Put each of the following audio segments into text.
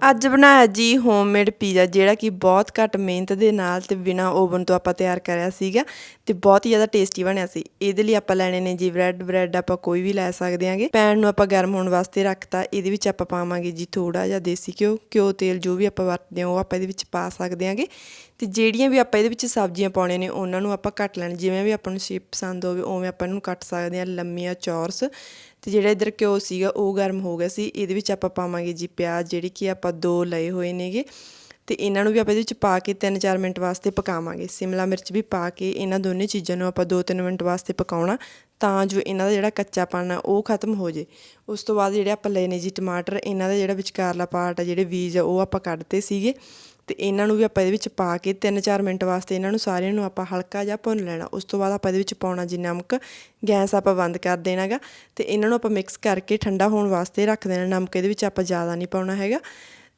ਅੱਜ ਬਣਾਇਆ ਜੀ ਹੋਮਮੇਡ ਪੀਜ਼ਾ ਜਿਹੜਾ ਕਿ ਬਹੁਤ ਘੱਟ ਮਿਹਨਤ ਦੇ ਨਾਲ ਤੇ ਬਿਨਾ ਓਵਨ ਤੋਂ ਆਪਾਂ ਤਿਆਰ ਕਰਿਆ ਸੀਗਾ ਤੇ ਬਹੁਤ ਹੀ ਜ਼ਿਆਦਾ ਟੇਸਟੀ ਬਣਿਆ ਸੀ। ਇਹਦੇ ਲਈ ਆਪਾਂ ਲੈਣੇ ਨੇ ਜੀ ਬ੍ਰੈਡ ਬ੍ਰੈਡ ਆਪਾਂ ਕੋਈ ਵੀ ਲੈ ਸਕਦੇ ਆਂਗੇ ਪੈਨ ਨੂੰ ਆਪਾਂ ਗਰਮ ਹੋਣ ਵਾਸਤੇ ਰੱਖਤਾ, ਇਹਦੇ ਵਿੱਚ ਆਪਾਂ ਪਾਵਾਂਗੇ ਜੀ ਥੋੜਾ ਜਿਹਾ ਦੇਸੀ ਘਿਓ ਘਿਓ ਤੇਲ ਜੋ ਵੀ ਆਪਾਂ ਵਰਤਦੇ ਹਾਂ ਉਹ ਆਪਾਂ ਇਹਦੇ ਵਿੱਚ ਪਾ ਸਕਦੇ ਆਂਗੇ ਤੇ ਜਿਹੜੀਆਂ ਵੀ ਆਪਾਂ ਇਹਦੇ ਵਿੱਚ ਸਬਜ਼ੀਆਂ ਪਾਉਣੀਆਂ ਨੇ, ਉਹਨਾਂ ਨੂੰ ਆਪਾਂ ਕੱਟ ਲੈਣ, ਜਿਵੇਂ ਵੀ ਆਪਾਂ ਨੂੰ ਸ਼ੇਪ ਪਸੰਦ ਹੋਵੇ, ਉਵੇਂ ਆਪਾਂ ਇਹਨੂੰ ਕੱਟ ਸਕਦੇ ਹਾਂ, ਲੰਮੀਆਂ ਚੌਰਸ। ਤੇ ਜਿਹੜਾ ਇਧਰ ਘਿਓ ਸੀਗਾ, ਉਹ ਗਰਮ ਹੋ ਗਿਆ ਸੀ। ਇਹਦੇ ਵਿੱਚ ਆਪਾਂ ਪਾਵਾਂਗੇ ਜੀ ਪਿਆਜ਼, ਜਿਹੜੀ ਕਿ ਆਪਾਂ ਦੋ ਲਏ ਹੋਏ ਨੇਗੇ। ਤੇ ਇਹਨਾਂ ਨੂੰ ਵੀ ਆਪਾਂ ਇਹਦੇ ਵਿੱਚ ਪਾ ਕੇ 3-4 ਮਿੰਟ ਵਾਸਤੇ ਪਕਾਵਾਂਗੇ। ਸਿਮਲਾ ਮਿਰਚ ਵੀ ਪਾ ਕੇ ਇਹਨਾਂ ਦੋਨੇ ਚੀਜ਼ਾਂ ਨੂੰ ਆਪਾਂ 2-3 ਮਿੰਟ ਵਾਸਤੇ ਪਕਾਉਣਾ, ਤਾਂ ਜੋ ਇਹਨਾਂ ਦਾ ਜਿਹੜਾ ਕੱਚਾਪਣ ਆ, ਉਹ ਖਤਮ ਹੋ ਜੇ। ਉਸ ਤੋਂ ਬਾਅਦ ਜਿਹੜੇ ਆਪਾਂ ਲਏ ਨੇ ਜੀ ਟਮਾਟਰ, ਇਹਨਾਂ ਦਾ ਜਿਹੜਾ ਵਿਚਕਾਰਲਾ ਪਾਰਟ ਆ, ਜਿਹੜੇ ਬੀਜ ਆ, ਉਹ ਆਪਾਂ ਕੱਢਤੇ ਸੀਗੇ। ਤੇ ਇਹਨਾਂ ਨੂੰ ਵੀ ਆਪਾਂ ਇਹਦੇ ਵਿੱਚ ਪਾ ਕੇ 3-4 ਮਿੰਟ ਵਾਸਤੇ ਇਹਨਾਂ ਨੂੰ ਸਾਰਿਆਂ ਨੂੰ ਆਪਾਂ ਹਲਕਾ ਜਿਹਾ ਭੁੰਨ ਲੈਣਾ। ਉਸ ਤੋਂ ਬਾਅਦ ਆਪਾਂ ਇਹਦੇ ਵਿੱਚ ਪਾਉਣਾ ਜੀ ਨਮਕ। ਗੈਸ ਆਪਾਂ ਬੰਦ ਕਰ ਦੇਣਾਗਾ। ਤੇ ਇਹਨਾਂ ਨੂੰ ਆਪਾਂ ਮਿਕਸ ਕਰਕੇ ਠੰਡਾ ਹੋਣ ਵਾਸਤੇ ਰੱਖ ਦੇਣਾ। ਨਮਕ ਇਹਦੇ ਵਿੱਚ ਆਪਾਂ ਜ਼ਿਆਦਾ ਨਹੀਂ ਪਾਉਣਾ ਹੈਗਾ।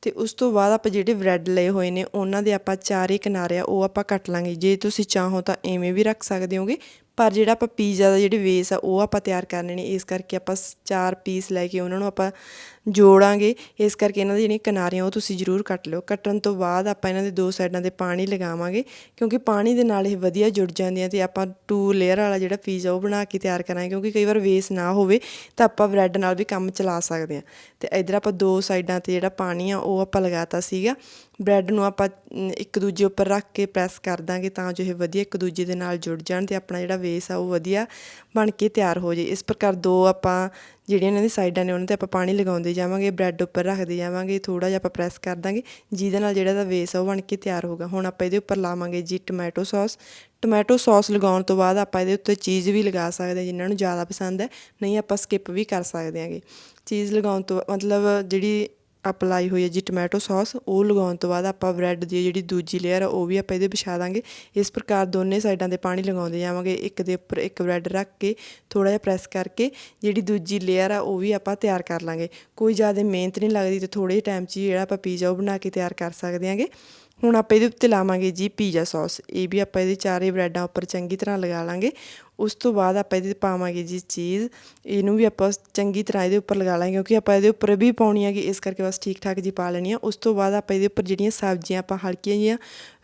ਤੇ ਉਸ ਤੋਂ ਬਾਅਦ ਆਪਾਂ ਜਿਹੜੇ ਬ੍ਰੈਡ ਲਏ ਹੋਏ ਨੇ, ਉਹਨਾਂ ਦੇ ਆਪਾਂ ਚਾਰੇ ਕਿਨਾਰੇ ਆ, ਉਹ ਆਪਾਂ ਕੱਟ ਲਾਂਗੇ। ਜੇ ਤੁਸੀਂ ਚਾਹੋ ਤਾਂ ਐਵੇਂ ਵੀ ਰੱਖ ਸਕਦੇ ਹੋਗੇ। ਪਰ ਜਿਹੜਾ ਆਪਾਂ ਪੀਜ਼ਾ ਦਾ ਜਿਹੜੀ ਵੇਸ ਆ, ਉਹ ਆਪਾਂ ਤਿਆਰ ਕਰਨੇ ਨੇ ਇਸ ਕਰਕੇ ਆਪਾਂ ਚਾਰ ਪੀਸ ਲੈ ਕੇ ਉਹਨਾਂ ਨੂੰ ਆਪਾਂ ਜੋੜਾਂਗੇ। ਇਸ ਕਰਕੇ ਇਹਨਾਂ ਦੀ ਜਿਹੜੀਆਂ ਕਿਨਾਰੀਆਂ, ਉਹ ਤੁਸੀਂ ਜ਼ਰੂਰ ਕੱਟ ਲਿਓ। ਕੱਟਣ ਤੋਂ ਬਾਅਦ ਆਪਾਂ ਇਹਨਾਂ ਦੇ ਦੋ ਸਾਈਡਾਂ ਤੇ ਪਾਣੀ ਲਗਾਵਾਂਗੇ, ਕਿਉਂਕਿ ਪਾਣੀ ਦੇ ਨਾਲ ਇਹ ਵਧੀਆ ਜੁੜ ਜਾਂਦੀਆਂ ਤੇ ਆਪਾਂ ਟੂ ਲੇਅਰ ਵਾਲਾ ਜਿਹੜਾ ਪੀਜ਼ਾ ਉਹ ਬਣਾ ਕੇ ਤਿਆਰ ਕਰਾਂਗੇ, ਕਿਉਂਕਿ ਕਈ ਵਾਰ ਵੇਸ ਨਾ ਹੋਵੇ, ਤਾਂ ਆਪਾਂ ਬ੍ਰੈਡ ਨਾਲ ਵੀ ਕੰਮ ਚਲਾ ਸਕਦੇ ਹਾਂ। ਤੇ ਇਧਰ ਆਪਾਂ ਦੋ ਸਾਈਡਾਂ ਤੇ ਜਿਹੜਾ ਪਾਣੀ ਆ, ਉਹ ਆਪਾਂ ਲਗਾਤਾ ਸੀਗਾ। ਬ੍ਰੈਡ ਨੂੰ ਆਪਾਂ ਇੱਕ ਦੂਜੇ ਉੱਪਰ ਰੱਖ ਕੇ ਪ੍ਰੈਸ ਕਰ ਦਾਂਗੇ ਤਾਂ ਜੋ ਇਹ ਵਧੀਆ ਇੱਕ ਦੂਜੇ ਦੇ ਨਾਲ ਜੁੜ ਜਾਣ ਤੇ ਆਪਣਾ ਜਿਹੜਾ ਵੇਸ ਆ, ਉਹ ਵਧੀਆ ਬਣ ਕੇ ਤਿਆਰ ਹੋ ਜੇ। ਇਸ ਪ੍ਰਕਾਰ ਦੋ ਆਪਾਂ ਜਿਹੜੀਆਂ ਇਹਨਾਂ ਦੀ ਸਾਈਡਾਂ ਨੇ, ਉਹਨਾਂ ਤੇ ਆਪਾਂ ਪਾਣੀ ਲਗਾਉਂਦੇ ਜਾਵਾਂਗੇ, ਬ੍ਰੈਡ ਉੱਪਰ ਰੱਖਦੇ ਜਾਵਾਂਗੇ ਥੋੜਾ ਜਿਹਾ ਆਪਾਂ ਪ੍ਰੈਸ ਕਰ ਦਾਂਗੇ, ਜਿਹਦੇ ਨਾਲ ਜਿਹੜਾ ਦਾ ਵੇਸ ਆ, ਉਹ ਬਣ ਕੇ ਤਿਆਰ ਹੋਗਾ ਹੁਣ ਆਪਾਂ ਇਹਦੇ ਉੱਪਰ ਲਾਵਾਂਗੇ ਜੀ ਟੋਮੈਟੋ ਸੌਸ ਟੋਮੈਟੋ ਸੌਸ ਲਗਾਉਣ ਤੋਂ ਬਾਅਦ ਆਪਾਂ ਇਹਦੇ ਉੱਤੇ ਚੀਜ਼ ਵੀ ਲਗਾ ਸਕਦੇ ਹਾਂ ਜਿਨ੍ਹਾਂ ਨੂੰ ਜ਼ਿਆਦਾ ਪਸੰਦ ਹੈ। ਨਹੀਂ ਆਪਾਂ ਸਕਿਪ ਵੀ ਕਰ ਸਕਦੇ ਹਾਂਗੇ। ਚੀਜ਼ ਲਗਾਉਣ ਤੋਂ ਮਤਲਬ ਜਿਹੜੀ ਅਪਲਾਈ ਹੋਈ ਹੈ ਜੀ ਟੋਮੈਟੋ ਸੌਸ, ਉਹ ਲਗਾਉਣ ਤੋਂ ਬਾਅਦ ਆਪਾਂ ਬ੍ਰੈਡ ਦੀ ਜਿਹੜੀ ਦੂਜੀ ਲੇਅਰ ਆ, ਉਹ ਵੀ ਆਪਾਂ ਇਹਦੇ ਵਿਛਾ ਦਾਂਗੇ। ਇਸ ਪ੍ਰਕਾਰ ਦੋਨੇ ਸਾਈਡਾਂ ਤੇ ਪਾਣੀ ਲਗਾਉਂਦੇ ਜਾਵਾਂਗੇ, ਇੱਕ ਦੇ ਉੱਪਰ ਇੱਕ ਬ੍ਰੈਡ ਰੱਖ ਕੇ ਥੋੜਾ ਜਿਹਾ ਪ੍ਰੈਸ ਕਰਕੇ ਜਿਹੜੀ ਦੂਜੀ ਲੇਅਰ ਆ, ਉਹ ਵੀ ਆਪਾਂ ਤਿਆਰ ਕਰ ਲਾਂਗੇ। ਕੋਈ ਜ਼ਿਆਦਾ ਮਿਹਨਤ ਨਹੀਂ ਲੱਗਦੀ ਤੇ ਥੋੜੇ ਜਿਹੇ ਟਾਈਮ 'ਚ ਜਿਹੜਾ ਆਪਾਂ ਪੀਜ਼ਾ ਉਹ ਬਣਾ ਕੇ ਤਿਆਰ ਕਰ ਸਕਦੇ ਆਂਗੇ। ਹੁਣ ਆਪਾਂ ਇਹਦੇ ਉੱਤੇ ਲਾਵਾਂਗੇ ਜੀ ਪੀਜ਼ਾ ਸੌਸ। ਇਹ ਵੀ ਆਪਾਂ ਇਹਦੇ ਚਾਰੇ ਬ੍ਰੈਡਾਂ ਉੱਪਰ ਚੰਗੀ ਤਰ੍ਹਾਂ ਲਗਾ ਲਾਂਗੇ। ਉਸ ਤੋਂ ਬਾਅਦ ਆਪਾਂ ਇਹਦੇ ਪਾਵਾਂਗੇ ਜੀ ਚੀਜ਼। ਇਹਨੂੰ ਵੀ ਆਪਾਂ ਚੰਗੀ ਤਰ੍ਹਾਂ ਇਹਦੇ ਉੱਪਰ ਲਗਾ ਲਾਂਗੇ ਕਿਉਂਕਿ ਆਪਾਂ ਇਹਦੇ ਉੱਪਰ ਵੀ ਪਾਉਣੀ ਹੈਗੀ, ਇਸ ਕਰਕੇ ਬਸ ਠੀਕ ਠਾਕ ਜੀ ਪਾ ਲੈਣੀ ਆ। ਉਸ ਤੋਂ ਬਾਅਦ ਆਪਾਂ ਇਹਦੇ ਉੱਪਰ ਜਿਹੜੀਆਂ ਸਬਜ਼ੀਆਂ, ਆਪਾਂ ਹਲਕੀਆਂ ਜੀਆਂ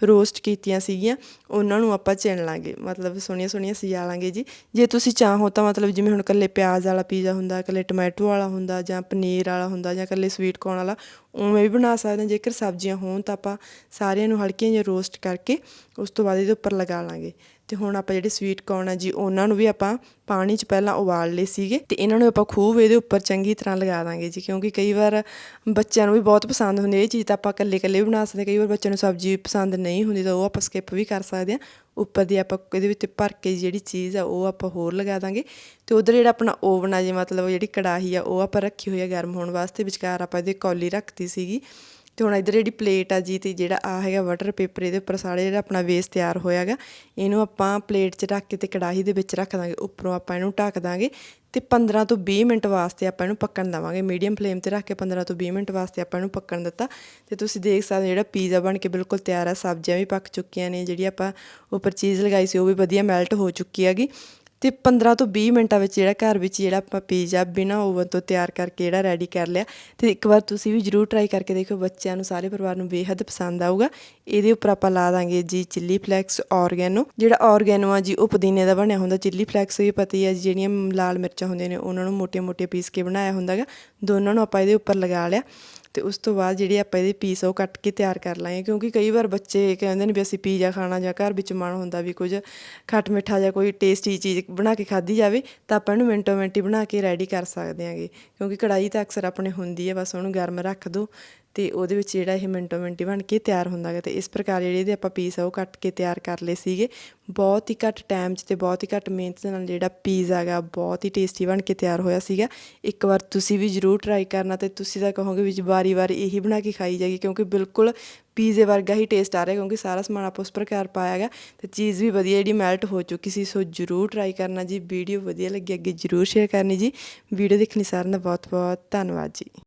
ਰੋਸਟ ਕੀਤੀਆਂ ਸੀਗੀਆਂ, ਉਹਨਾਂ ਨੂੰ ਆਪਾਂ ਚਿਣ ਲਾਂਗੇ। ਮਤਲਬ ਸੋਹਣੀਆਂ ਸੋਹਣੀਆਂ ਸਜਾ ਲਾਂਗੇ ਜੀ। ਜੇ ਤੁਸੀਂ ਚਾਹੋ ਤਾਂ ਮਤਲਬ ਜਿਵੇਂ ਹੁਣ ਕੱਲੇ ਪਿਆਜ਼ ਵਾਲਾ ਪੀਜ਼ਾ ਹੁੰਦਾ ਕੱਲੇ ਟੋਮੈਟੋ ਵਾਲਾ ਹੁੰਦਾ ਜਾਂ ਪਨੀਰ ਵਾਲਾ ਹੁੰਦਾ ਜਾਂ ਕੱਲੇ ਸਵੀਟ ਕੌਰਨ ਵਾਲਾ ਉਵੇਂ ਵੀ ਬਣਾ ਸਕਦੇ ਹਾਂ। ਜੇਕਰ ਸਬਜ਼ੀਆਂ ਹੋਣ ਤਾਂ ਆਪਾਂ ਸਾਰਿਆਂ ਨੂੰ ਹਲਕੀਆਂ ਜਿਹੀਆਂ ਰੋਸਟ ਕਰਕੇ ਉਸ ਤੋਂ ਬਾਅਦ ਇਹਦੇ ਉੱਪਰ ਲਗਾ ਲਾਂਗੇ। ਤੇ ਹੁਣ ਆਪਾਂ ਜਿਹੜੇ ਸਵੀਟ ਕੌਰਨ ਆ ਜੀ, ਉਹਨਾਂ ਨੂੰ ਵੀ ਆਪਾਂ ਪਾਣੀ 'ਚ ਪਹਿਲਾਂ ਉਬਾਲ ਲਏ ਸੀਗੇ ਤੇ ਇਹਨਾਂ ਨੂੰ ਆਪਾਂ ਖੂਬ ਇਹਦੇ ਉੱਪਰ ਚੰਗੀ ਤਰ੍ਹਾਂ ਲਗਾ ਦਾਂਗੇ ਜੀ, ਕਿਉਂਕਿ ਕਈ ਵਾਰ ਬੱਚਿਆਂ ਨੂੰ ਵੀ ਬਹੁਤ ਪਸੰਦ ਹੁੰਦੀ ਇਹ ਚੀਜ਼ ਤਾਂ ਆਪਾਂ ਇਕੱਲੇ ਇਕੱਲੇ ਬਣਾ ਸਕਦੇ ਕਈ ਵਾਰ ਬੱਚਿਆਂ ਨੂੰ ਸਬਜ਼ੀ ਪਸੰਦ ਨਹੀਂ ਹੁੰਦੀ ਤਾਂ ਉਹ ਆਪਾਂ ਸਕਿਪ ਵੀ ਕਰ ਸਕਦੇ ਆ ਉੱਪਰ ਦੀ ਆਪਾਂ ਇਹਦੇ ਵਿੱਚ ਭਰ ਕੇ ਜਿਹੜੀ ਚੀਜ਼ ਆ, ਉਹ ਆਪਾਂ ਹੋਰ ਲਗਾ ਦਾਂਗੇ ਤੇ ਉਧਰ ਜਿਹੜਾ ਆਪਣਾ ਓਵਨ ਆ ਜੀ, ਮਤਲਬ ਜਿਹੜੀ ਕੜਾਹੀ ਆ, ਉਹ ਆਪਾਂ ਰੱਖੀ ਹੋਈ ਆ ਗਰਮ ਹੋਣ ਵਾਸਤੇ, ਵਿਚਕਾਰ ਆਪਾਂ ਇਹਦੇ ਕੌਲੀ ਰੱਖਤੀ ਸੀਗੀ। ਤੇ ਹੁਣ ਇਧਰ ਜਿਹੜੀ ਪਲੇਟ ਆ ਜੀ ਤੇ ਜਿਹੜਾ ਆ ਹੈਗਾ ਵਾਟਰ ਪੇਪਰ ਇਹਦੇ ਉੱਪਰ ਸਾਰੇ ਜਿਹੜਾ ਆਪਣਾ ਵੇਸ ਤਿਆਰ ਹੋਇਆਗਾ। ਇਹਨੂੰ ਆਪਾਂ ਪਲੇਟ 'ਚ ਰੱਖ ਕੇ ਤੇ ਕੜਾਹੀ ਦੇ ਵਿੱਚ ਰੱਖ ਦਾਂਗੇ। ਉੱਪਰੋਂ ਆਪਾਂ ਇਹਨੂੰ ਢੱਕ ਦਾਂਗੇ ਤੇ 15 ਤੋਂ 20 ਮਿੰਟ ਵਾਸਤੇ ਆਪਾਂ ਇਹਨੂੰ ਪੱਕਣ ਦਵਾਂਗੇ। ਮੀਡੀਅਮ ਫਲੇਮ ਤੇ ਰੱਖ ਕੇ 15 ਤੋਂ 20 ਮਿੰਟ ਵਾਸਤੇ ਆਪਾਂ ਇਹਨੂੰ ਪੱਕਣ ਦਿੱਤਾ। ਤੇ ਤੁਸੀਂ ਦੇਖ ਸਕਦੇ ਜਿਹੜਾ ਪੀਜ਼ਾ ਬਣ ਕੇ ਬਿਲਕੁਲ ਤਿਆਰ ਆ। ਸਬਜ਼ੀਆਂ ਵੀ ਪੱਕ ਚੁੱਕੀਆਂ ਨੇ। ਜਿਹੜੀ ਆਪਾਂ ਉੱਪਰ ਚੀਜ਼ ਲਗਾਈ ਸੀ, ਉਹ ਵੀ ਵਧੀਆ ਮੈਲਟ ਹੋ ਚੁੱਕੀ ਹੈਗੀ। ਤੇ 15 ਤੋਂ 20 ਮਿੰਟਾਂ ਵਿੱਚ ਜਿਹੜਾ ਘਰ ਵਿੱਚ ਜਿਹੜਾ ਆਪਾਂ ਪੀਜ਼ਾ ਬਿਨਾ ਓਵਨ ਤੋਂ ਤਿਆਰ ਕਰਕੇ ਜਿਹੜਾ ਰੈਡੀ ਕਰ ਲਿਆ, ਤੇ ਇੱਕ ਵਾਰ ਤੁਸੀਂ ਵੀ ਜਰੂਰ ਟਰਾਈ ਕਰਕੇ ਦੇਖਿਓ, ਬੱਚਿਆਂ ਨੂੰ, ਸਾਰੇ ਪਰਿਵਾਰ ਨੂੰ ਬੇਹੱਦ ਪਸੰਦ ਆਊਗਾ। ਇਹਦੇ ਉੱਪਰ ਆਪਾਂ ਲਾ ਦਾਂਗੇ ਜੀ ਚਿੱਲੀ ਫਲੈਕਸ ਔਰਗੈਨੋ ਜਿਹੜਾ ਔਰਗੈਨੋ ਆ ਜੀ, ਉਹ ਪੁਦੀਨੇ ਦਾ ਬਣਿਆ ਹੁੰਦਾ। ਚਿੱਲੀ ਫਲੈਕਸ ਵੀ ਪਤਾ ਪਤੀ ਹੈ ਜਿਹੜੀਆਂ ਲਾਲ ਮਿਰਚਾਂ ਹੁੰਦੀਆਂ ਨੇ, ਉਹਨਾਂ ਨੂੰ ਮੋਟੇ-ਮੋਟੇ ਪੀਸ ਕੇ ਬਣਾਇਆ ਹੁੰਦਾਗਾ। ਦੋਨਾਂ ਨੂੰ ਆਪਾਂ ਇਹਦੇ ਉੱਪਰ ਲਗਾ ਲਿਆ। ਤੇ ਉਸ ਤੋਂ ਬਾਅਦ ਜਿਹੜੀ ਆਪਾਂ ਇਹਦੇ ਪੀਸ ਉਹ ਕੱਟ ਕੇ ਤਿਆਰ ਕਰ ਲਾਂਗੇ, ਕਿਉਂਕਿ ਕਈ ਵਾਰ ਬੱਚੇ ਕਹਿੰਦੇ ਨੇ ਵੀ ਅਸੀਂ ਪੀਜ਼ਾ ਖਾਣਾ ਜਾਂ ਘਰ ਵਿੱਚ ਮਨ ਹੁੰਦਾ ਵੀ ਕੁਝ ਖੱਟ ਮਿੱਠਾ ਜਾਂ ਕੋਈ ਟੇਸਟੀ ਚੀਜ਼ ਬਣਾ ਕੇ ਖਾਧੀ ਜਾਵੇ, ਤਾਂ ਆਪਾਂ ਇਹਨੂੰ ਮਿੰਟੋ ਮਿੰਟੀ ਬਣਾ ਕੇ ਰੈਡੀ ਕਰ ਸਕਦੇ ਆਂਗੇ ਕਿਉਂਕਿ ਕੜਾਈ ਤਾਂ ਅਕਸਰ ਆਪਣੇ ਹੁੰਦੀ ਹੈ, ਬਸ ਉਹਨੂੰ ਗਰਮ ਰੱਖ ਦਿਓ ਤੇ ਉਹਦੇ ਵਿੱਚ ਜਿਹੜਾ ਇਹ ਮਿੰਟੋ ਮਿੰਟੀ ਬਣ ਕੇ ਤਿਆਰ ਹੁੰਦਾ ਹੈ ਤੇ ਇਸ ਪ੍ਰਕਾਰ ਜਿਹੜੇ ਇਹਦੇ ਆਪਾਂ ਪੀਸ ਆ ਉਹ ਕੱਟ ਕੇ ਤਿਆਰ ਕਰ ਲਏ ਸੀਗੇ। ਬਹੁਤ ਹੀ ਘੱਟ ਟਾਈਮ 'ਚ ਤੇ ਬਹੁਤ ਹੀ ਘੱਟ ਮਿਹਨਤ ਨਾਲ ਜਿਹੜਾ ਪੀਜ਼ਾ ਹੈਗਾ ਬਹੁਤ ਹੀ ਟੇਸਟੀ ਬਣ ਕੇ ਤਿਆਰ ਹੋਇਆ ਸੀਗਾ। ਇੱਕ ਵਾਰ ਤੁਸੀਂ ਵੀ ਜ਼ਰੂਰ ਟਰਾਈ ਕਰਨਾ ਤੇ ਤੁਸੀਂ ਤਾਂ ਕਹੋਗੇ ਵੀ ਵਾਰੀ ਵਾਰ ਇਹੀ ਬਣਾ ਕੇ ਖਾਈ ਜਾਏਗੀ ਕਿਉਂਕਿ ਬਿਲਕੁਲ ਪੀਜ਼ੇ ਵਰਗਾ ਹੀ ਟੇਸਟ ਆ ਰਿਹਾ ਕਿਉਂਕਿ ਸਾਰਾ ਸਮਾਨ ਆਪਾਂ ਉਸ ਪ੍ਰਕਾਰ ਪਾਇਆ ਹੈਗਾ ਤੇ ਚੀਜ਼ ਵੀ ਵਧੀਆ ਜਿਹੜੀ ਮੈਲਟ ਹੋ ਚੁੱਕੀ ਸੀ, ਸੋ ਜ਼ਰੂਰ ਟਰਾਈ ਕਰਨਾ ਜੀ। ਵੀਡੀਓ ਵਧੀਆ ਲੱਗੀ ਅੱਗੇ ਜ਼ਰੂਰ ਸ਼ੇਅਰ ਕਰਨੀ ਜੀ। ਵੀਡੀਓ ਦੇਖਣੀ ਸਾਰਿਆਂ ਦਾ ਬਹੁਤ ਬਹੁਤ ਧੰਨਵਾਦ ਜੀ।